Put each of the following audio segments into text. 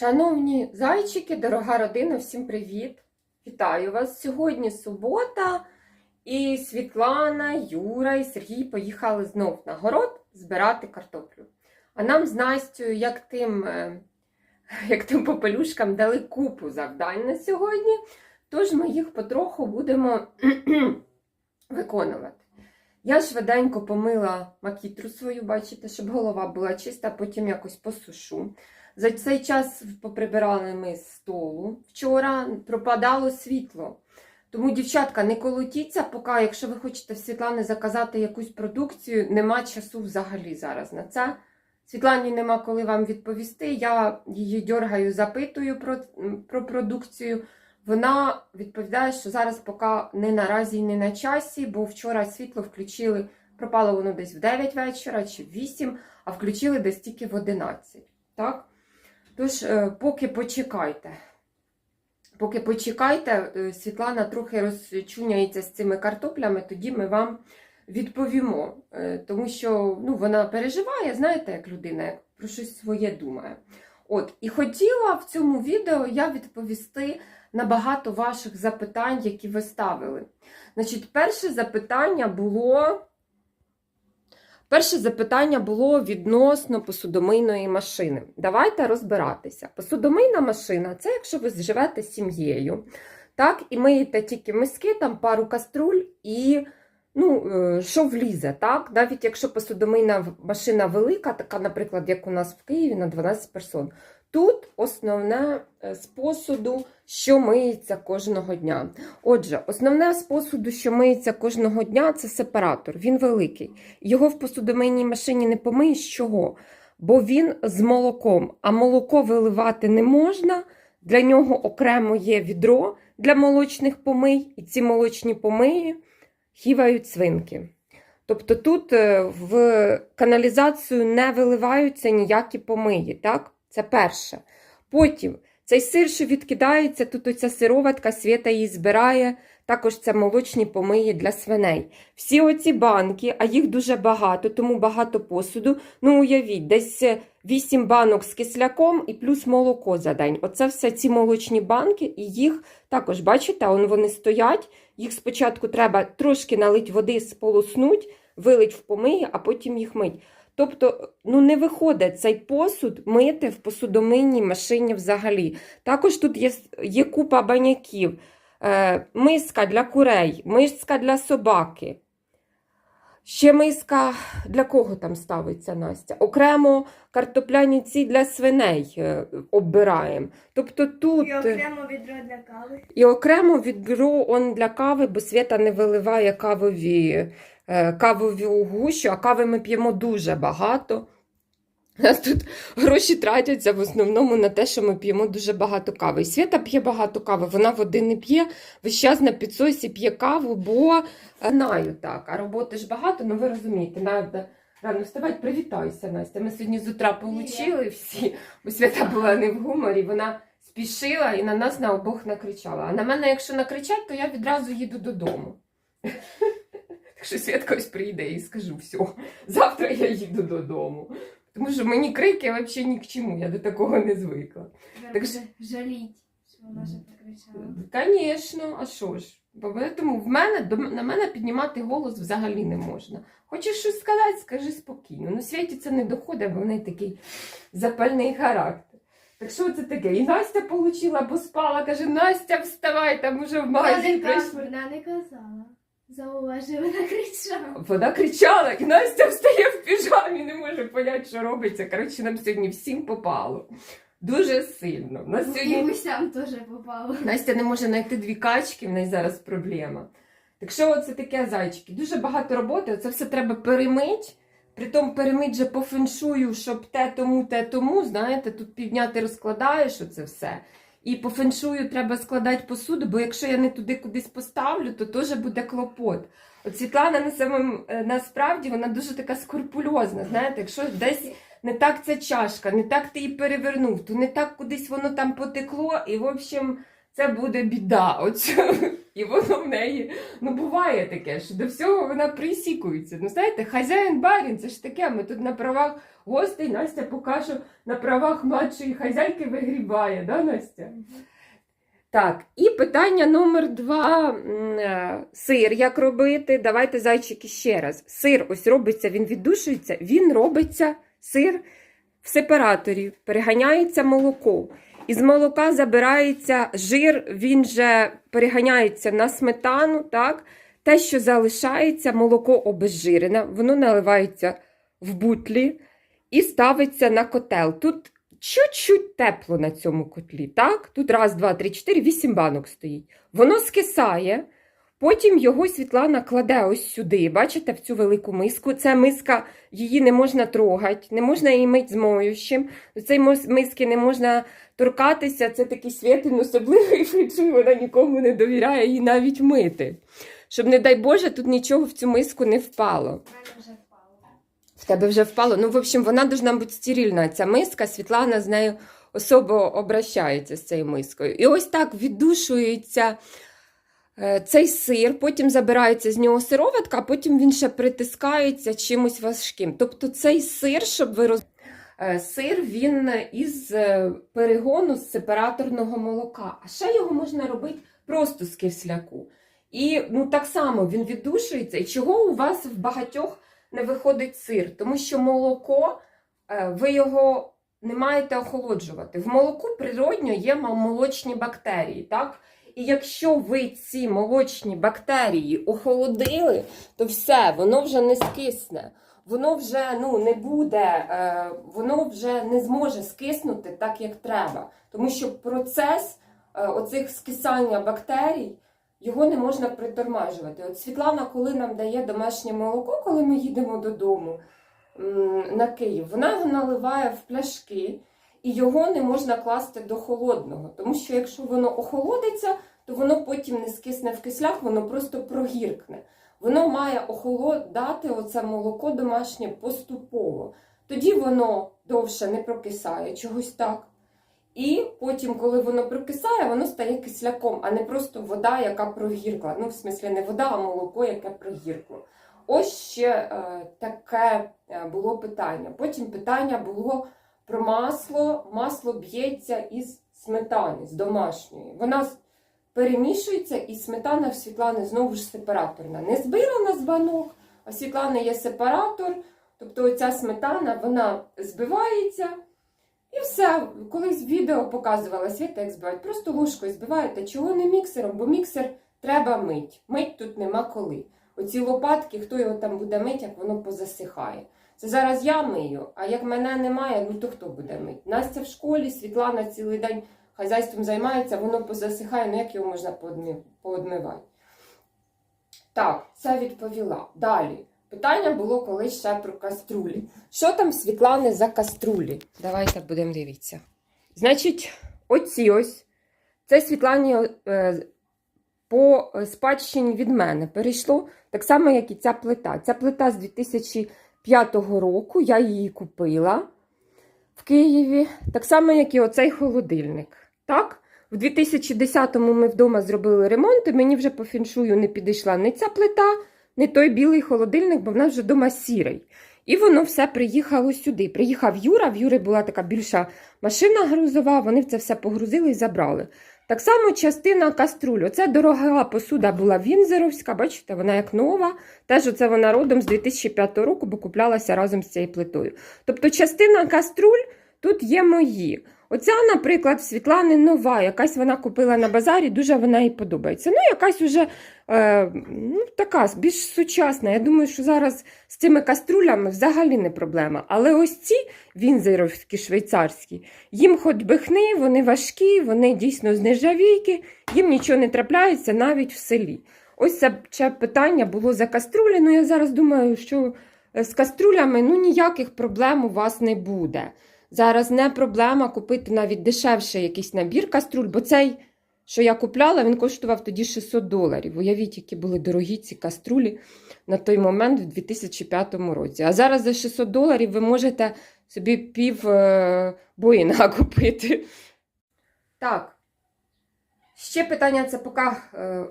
Шановні зайчики, дорога родина, всім привіт! Вітаю вас! Сьогодні субота, і Світлана, Юра і Сергій поїхали знов на город збирати картоплю. А нам з Настю, як тим, е, як тим попелюшкам, дали купу завдань на сьогодні, тож ми їх потроху будемо виконувати. Я швиденько помила макітру свою, бачите, щоб голова була чиста, потім якось посушу. За цей час поприбирали ми з столу. Вчора пропадало світло. Тому, дівчатка, не колотіться, поки, якщо ви хочете в Світлани заказати якусь продукцію, нема часу взагалі зараз на це. Світлані нема коли вам відповісти. Я її дьоргаю, запитую про, про продукцію. Вона відповідає, що зараз поки не наразі не на часі, бо вчора світло включили, пропало воно десь в 9 вечора чи в 8, а включили десь тільки в 11. Так? Тож, е, поки почекайте. Поки почекайте, е, Світлана трохи розчуняється з цими картоплями, тоді ми вам відповімо. Е, Тому що ну, вона переживає, знаєте, як людина, як про щось своє думає. От, і хотіла в цьому відео я відповісти на багато ваших запитань, які ви ставили. Значить, перше запитання було. Перше запитання було відносно посудомийної машини. Давайте розбиратися. Посудомийна машина це якщо ви живете з сім'єю, так, і миєте тільки миски, там пару каструль і ну, е, що влізе, так? Навіть якщо посудомийна машина велика, така, наприклад, як у нас в Києві на 12 персон. Тут основне з посуду, що миється кожного дня. Отже, основне з посуду, що миється кожного дня, це сепаратор. Він великий. Його в посудомийній машині не помиєш чого? Бо він з молоком, а молоко виливати не можна. Для нього окремо є відро для молочних помий, і ці молочні помиї хівають свинки. Тобто тут е, в каналізацію не виливаються ніякі помиї. так? Це перше. Потім цей сир, що відкидається, тут оця сироватка, свята її збирає. Також це молочні помиї для свиней. Всі оці банки, а їх дуже багато, тому багато посуду. Ну, уявіть, десь 8 банок з кисляком і плюс молоко за день. Оце все ці молочні банки, і їх також, бачите, он вони стоять. Їх спочатку треба трошки налить води, сполоснуть, вилить в помиї, а потім їх мить. Тобто, ну не виходить цей посуд мити в посудомийній машині взагалі. Також тут є, є купа баняків, е, миска для курей, миска для собаки. Ще миска для кого там ставиться Настя? Окремо картопляні ці для свиней е, оббираємо. Тобто тут І окремо відро для кави. і окремо відберу он для кави, бо Свята не виливає кавові, е, кавову гущу, а кави ми п'ємо дуже багато. У нас тут гроші тратяться в основному на те, що ми п'ємо дуже багато кави. І Свята п'є багато кави, вона води не п'є, весь час на підсосі п'є каву, бо е, знаю так, а роботи ж багато, ну ви розумієте, треба рано вставати, привітайся, Настя. Ми сьогодні з утра получили всі, бо Свята була не в гуморі, вона спішила і на нас на обох накричала. А на мене, якщо накричать, то я відразу їду додому. Так що Святка прийде і скажу, все, завтра я їду додому. Тому що мені крики взагалі ні к чому, я до такого не звикла. Так Так жаліть, що вона ще прикричала. Звісно, а що ж? Тому в мене до на мене піднімати голос взагалі не можна. Хочеш щось сказати, скажи спокійно. Ну, Світі це не доходить, бо в неї такий запальний характер. Так що це таке? І Настя отримала, бо спала, каже, Настя, вставай, там уже в магазин прийшла. вона не казала. Зауважив, вона кричала. Вона кричала, і Настя встає в піжамі, не може поняти, що робиться. Коротше, нам сьогодні всім попало. Дуже сильно. У Нас І сьогодні гусям теж попало. Настя не може знайти дві качки, в неї зараз проблема. Так що оце таке зайчики? Дуже багато роботи, це все треба перемить. Притом перемить же по феншую, щоб те тому, те тому. Знаєте, тут півдня ти розкладаєш оце все. І по феншую треба складати посуду, бо якщо я не туди кудись поставлю, то теж буде клопот. От Світлана на самим, е, насправді вона дуже така скрупульозна. Знаєте, якщо десь не так ця чашка, не так ти її перевернув, то не так кудись воно там потекло, і в общем, це буде біда. От І воно в неї, ну буває таке, що до всього вона присікується. Ну, знаєте, хазяїн барін, це ж таке. Ми тут на правах гостей, Настя поки що на правах младшої хазяйки вигрібає, да, Настя? Так, і питання номер два. Е, Сир як робити? Давайте, зайчики, ще раз. Сир ось робиться, він віддушується, він робиться сир в сепараторі, переганяється молоко. Із молока забирається жир, він же переганяється на сметану. так? Те, що залишається, молоко обезжирене, воно наливається в бутлі і ставиться на котел. Тут чуть-чуть тепло на цьому котлі. так? Тут раз, два, три, чотири, вісім банок стоїть. Воно скисає. Потім його Світлана кладе ось сюди, бачите, в цю велику миску. Це миска, її не можна трогати, не можна її мити з моющим. До цієї миски не можна торкатися. Це такий святин особливий феншуй, вона нікому не довіряє її навіть мити. Щоб, не дай Боже, тут нічого в цю миску не впало. В тебе вже впало. Ну, в общем, вона должна бути стерильна. Ця миска, Світлана з нею особо обращається з цією мискою. І ось так віддушується е, цей сир, потім забирається з нього сироватка, а потім він ще притискається чимось важким. Тобто цей сир, щоб ви роз... Е, Сир він із е, перегону з сепараторного молока. А ще його можна робити просто з кисляку. І ну, так само він віддушується. І чого у вас в багатьох не виходить сир, тому що молоко, е, ви його не маєте охолоджувати. В молоку природньо є молочні бактерії, так? І якщо ви ці молочні бактерії охолодили, то все, воно вже не скисне. Воно вже ну, не буде, е, воно вже не зможе скиснути так, як треба. Тому що процес е, оцих скисання бактерій його не можна притормажувати. От Світлана, коли нам дає домашнє молоко, коли ми їдемо додому на Київ, вона його наливає в пляшки, і його не можна класти до холодного. Тому що якщо воно охолодиться, то воно потім не скисне в кислях, воно просто прогіркне. Воно має охолодати оце молоко домашнє поступово. Тоді воно довше не прокисає чогось так. І потім, коли воно прокисає, воно стає кисляком, а не просто вода, яка прогіркла. Ну, в смислі, не вода, а молоко, яке прогіркло. Ось ще е, таке е, було питання. Потім питання було про масло. Масло б'ється із сметани, з домашньої. Вона перемішується, і сметана в Світлани знову ж сепараторна. Не збила на звонок, а в Світлани є сепаратор. Тобто оця сметана вона збивається. І все, колись відео показувала світа, як збивають. Просто ложкою збиваєте, чого не міксером, бо міксер треба мить. Мить тут нема коли. Оці лопатки, хто його там буде мить, як воно позасихає. Це зараз я мию, а як мене немає, ну то хто буде мить? Настя в школі, Світлана цілий день хазяйством займається, воно позасихає, ну як його можна поодмивати? Так, це відповіла. Далі. Питання було колись ще про каструлі. Що там Світлани за каструлі? Давайте будемо дивитися. Значить, оці ось. Це Світлані е, по спадщині від мене перейшло так само, як і ця плита. Ця плита з 2005 року, я її купила в Києві. Так само, як і оцей холодильник. Так? В 2010-му ми вдома зробили ремонт, і мені вже по фіншую не підійшла ні ця плита, ні той білий холодильник, бо в нас вже вдома сірий. І воно все приїхало сюди. Приїхав Юра, в Юри була така більша машина грузова, вони це все погрузили і забрали. Так само частина каструль. Оце дорога посуда була Вінзеровська, бачите, вона як нова. Теж оце вона родом з 2005 року, бо куплялася разом з цією плитою. Тобто частина каструль тут є мої. Оця, наприклад, Світлани нова, якась вона купила на базарі, дуже вона їй подобається. Ну, якась уже е, ну, така більш сучасна. Я думаю, що зараз з цими каструлями взагалі не проблема. Але ось ці вінзеровські швейцарські, їм хоч би хни, вони важкі, вони дійсно з нержавійки, їм нічого не трапляється навіть в селі. Ось це це питання було за каструлі. Ну я зараз думаю, що е, з каструлями ну, ніяких проблем у вас не буде. Зараз не проблема купити навіть дешевший якийсь набір каструль, бо цей, що я купляла, він коштував тоді 600 доларів. Уявіть, які були дорогі ці каструлі на той момент в 2005 році. А зараз за 600 доларів ви можете собі пів е, боїна купити. Так. Ще питання це поки е,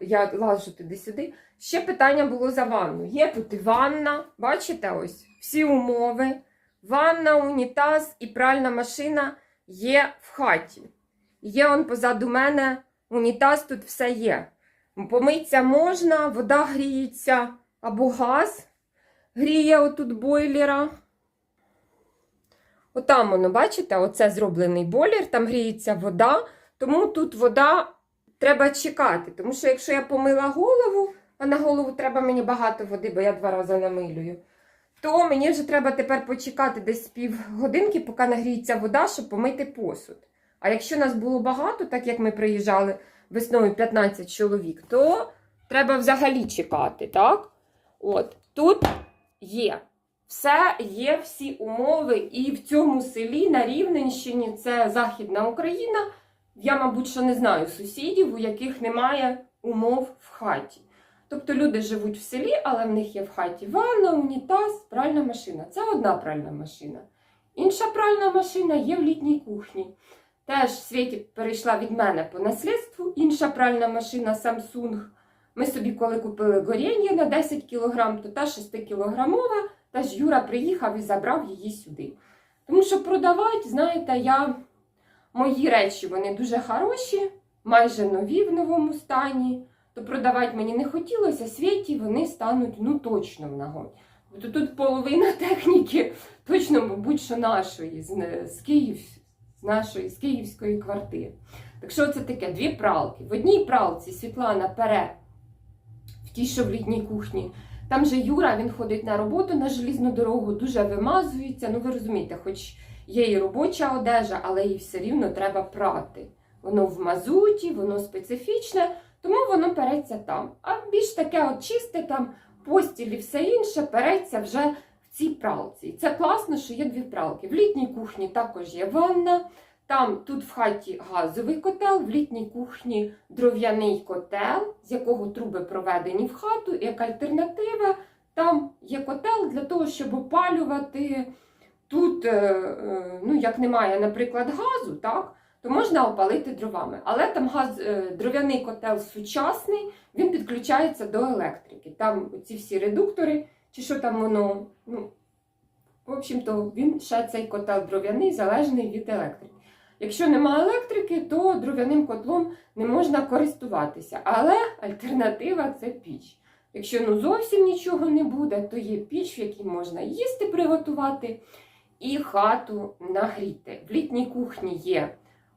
я лажу туди-сюди. Ще питання було за ванну. Є тут і ванна, бачите, ось всі умови. Ванна, унітаз і пральна машина є в хаті. Є он позаду мене унітаз, тут все є. Помитися можна, вода гріється або газ гріє отут бойлера. Отам воно, бачите, оце зроблений бойлер, там гріється вода, тому тут вода треба чекати. Тому що якщо я помила голову, а на голову треба мені багато води, бо я два рази намилюю, то мені вже треба тепер почекати десь півгодинки, поки нагріється вода, щоб помити посуд. А якщо нас було багато, так як ми приїжджали весною 15 чоловік, то треба взагалі чекати, так? От тут є. Все є всі умови, і в цьому селі на Рівненщині це Західна Україна. Я, мабуть, що не знаю сусідів, у яких немає умов в хаті. Тобто люди живуть в селі, але в них є в хаті ванна, унітаз, пральна машина. Це одна пральна машина. Інша пральна машина є в літній кухні. Теж Світі перейшла від мене по наслідству. Інша пральна машина Samsung. Ми собі, коли купили горіння на 10 кг, то та 6 кілограмова, теж Юра приїхав і забрав її сюди. Тому що продавати, знаєте, я мої речі вони дуже хороші, майже нові в новому стані. То продавати мені не хотілося, світі вони стануть ну точно в нагоді. Тобто тут половина техніки точно, мабуть, що нашої, з, з, Київ, з нашої, з київської квартири. Так що це таке? Дві пралки. В одній пралці Світлана пере в тій, що в літній кухні. Там же Юра він ходить на роботу на желізну дорогу, дуже вимазується. Ну ви розумієте, хоч є і робоча одежа, але її все рівно треба прати. Воно в мазуті, воно специфічне, тому воно переться там. А більш таке от чисте там постіль і все інше переться вже в цій пралці. І це класно, що є дві пралки. В літній кухні також є ванна. Там тут в хаті газовий котел, в літній кухні дров'яний котел, з якого труби проведені в хату, як альтернатива. Там є котел для того, щоб опалювати. Тут, е, е, ну, як немає, наприклад, газу, так, то можна опалити дровами. Але там газ, е, дров'яний котел сучасний, він підключається до електрики. Там ці всі редуктори, чи що там воно. ну, В общем-то, він ще цей котел дров'яний залежний від електрики. Якщо немає електрики, то дров'яним котлом не можна користуватися. Але альтернатива це піч. Якщо ну зовсім нічого не буде, то є піч, в якій можна їсти приготувати і хату нагріти. В літній кухні є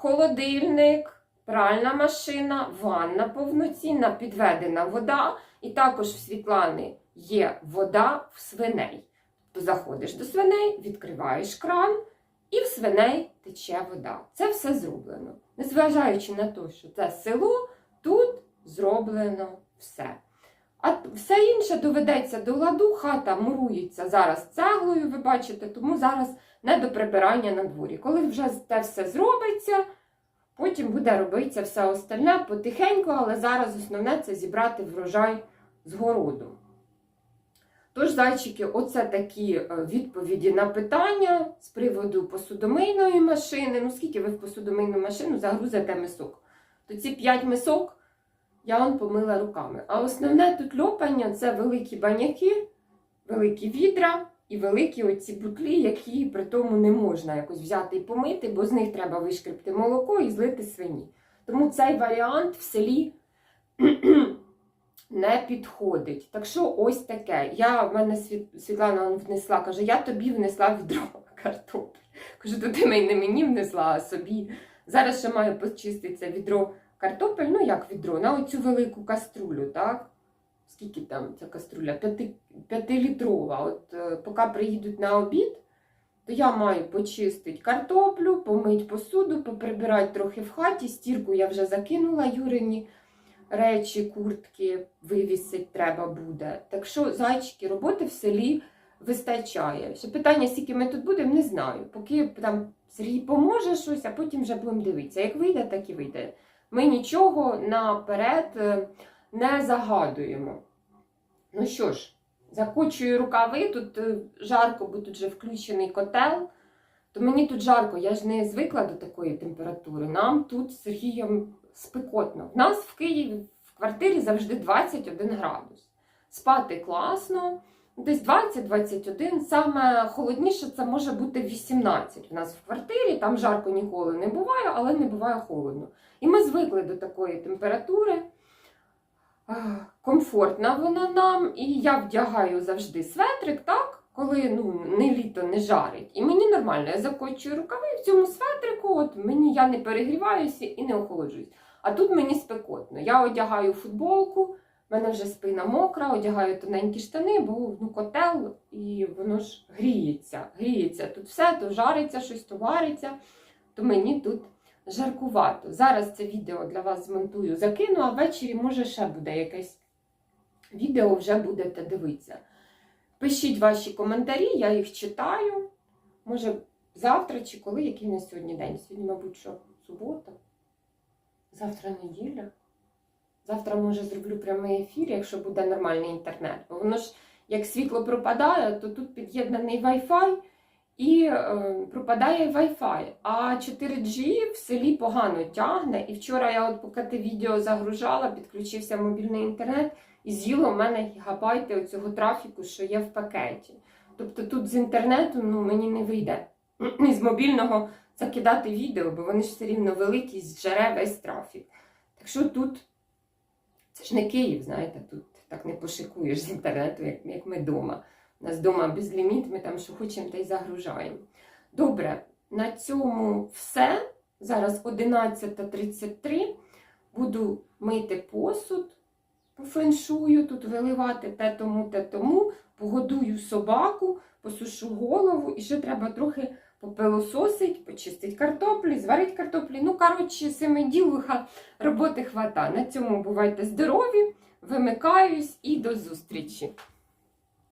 холодильник, пральна машина, ванна повноцінна, підведена вода, і також в Світлани є вода в свиней. То заходиш до свиней, відкриваєш кран, і в свиней тече вода. Це все зроблено. Незважаючи на те, що це село, тут зроблено все. А все інше доведеться до ладу, хата мурується зараз цеглою, ви бачите, тому зараз не до прибирання на дворі. Коли вже те все зробиться, потім буде робитися все остальне потихеньку, але зараз основне це зібрати врожай з городу. Тож, зайчики, оце такі е, відповіді на питання з приводу посудомийної машини. Ну, скільки ви в посудомийну машину загрузите мисок? То ці 5 мисок я вам помила руками. А основне тут льопання це великі баняки, великі відра і великі оці бутлі, які при тому не можна якось взяти і помити, бо з них треба вишкребти молоко і злити свині. Тому цей варіант в селі не підходить. Так що ось таке. Я в мене Світ- Світлана внесла, каже, я тобі внесла відро картоплі. Кажу, то ти не мені внесла, а собі. Зараз ще маю почиститися відро картопель, ну як відро, на оцю велику каструлю, так? Скільки там ця каструля? П'ятилітрова. От е, поки приїдуть на обід, то я маю почистити картоплю, помити посуду, поприбирати трохи в хаті. Стірку я вже закинула Юрині речі, куртки вивісить треба буде. Так що, зайчики, роботи в селі вистачає. Ще питання, скільки ми тут будемо, не знаю. Поки там Сергій поможе щось, а потім вже будемо дивитися. Як вийде, так і вийде. Ми нічого наперед е, не загадуємо. Ну що ж, закочую рукави, тут е, жарко, бо тут вже включений котел. То мені тут жарко, я ж не звикла до такої температури. Нам тут з Сергієм спекотно. В нас в Києві в квартирі завжди 21 градус. Спати класно, десь 20-21. Саме холодніше це може бути 18 в нас в квартирі. Там жарко ніколи не буває, але не буває холодно. І ми звикли до такої температури. Комфортна вона нам, і я вдягаю завжди светрик, так? Коли ну, не літо не жарить. І мені нормально, я закочую рукави в цьому светрику, от мені я не перегріваюся і не охолоджуюсь. А тут мені спекотно. Я одягаю футболку, в мене вже спина мокра, одягаю тоненькі штани, бо ну, котел і воно ж гріється. Гріється тут все, то жариться щось, то вариться, то мені тут жаркувато. Зараз це відео для вас змонтую, закину, а ввечері може ще буде якесь відео, вже будете дивитися. Пишіть ваші коментарі, я їх читаю. Може, завтра чи коли, який на сьогодні день? Сьогодні, мабуть, що субота. Завтра неділя. Завтра, може, зроблю прямий ефір, якщо буде нормальний інтернет. Бо воно ж, як світло пропадає, то тут під'єднаний Wi-Fi і е, пропадає Wi-Fi. А 4G в селі погано тягне. І вчора я, от поки ти відео загружала, підключився мобільний інтернет і з'їло в мене гігабайти оцього трафіку, що є в пакеті. Тобто тут з інтернету ну, мені не вийде. З мобільного закидати відео, бо вони ж все рівно великі, зжере весь трафік. Так що тут це ж не Київ, знаєте, тут так не пошикуєш з інтернету, як, як ми вдома. У нас вдома безліміт, ми там що хочемо, та й загружаємо. Добре, на цьому все. Зараз 11.33. Буду мити посуд по феншую, тут виливати те тому, те тому, погодую собаку, посушу голову і ще треба трохи попилососить, почистить картоплі, зварить картоплі. Ну, коротше, семиділуха роботи хвата. На цьому бувайте здорові, вимикаюсь і до зустрічі!